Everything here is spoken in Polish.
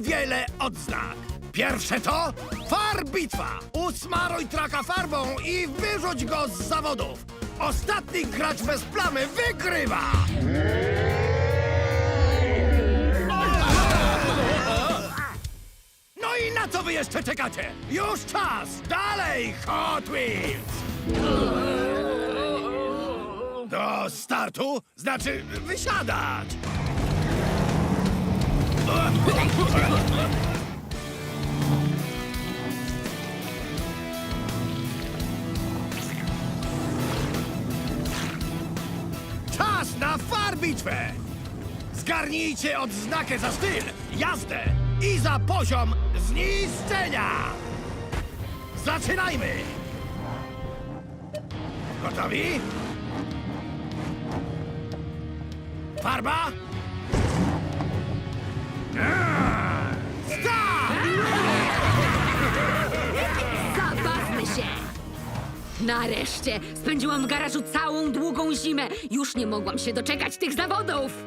wiele odznak. Pierwsze to farbitwa. Usmaruj traka farbą i wyrzuć go z zawodów. Ostatni gracz bez plamy wygrywa. No i na co wy jeszcze czekacie? Już czas! Dalej, Hot Wheels! Do startu? Znaczy wysiadać! Czas na farbitwę! Zgarnijcie odznakę za styl, jazdę i za poziom zniszczenia! Zaczynajmy! Gotowi? Farba? Nareszcie! Spędziłam w garażu całą długą zimę. Już nie mogłam się doczekać tych zawodów!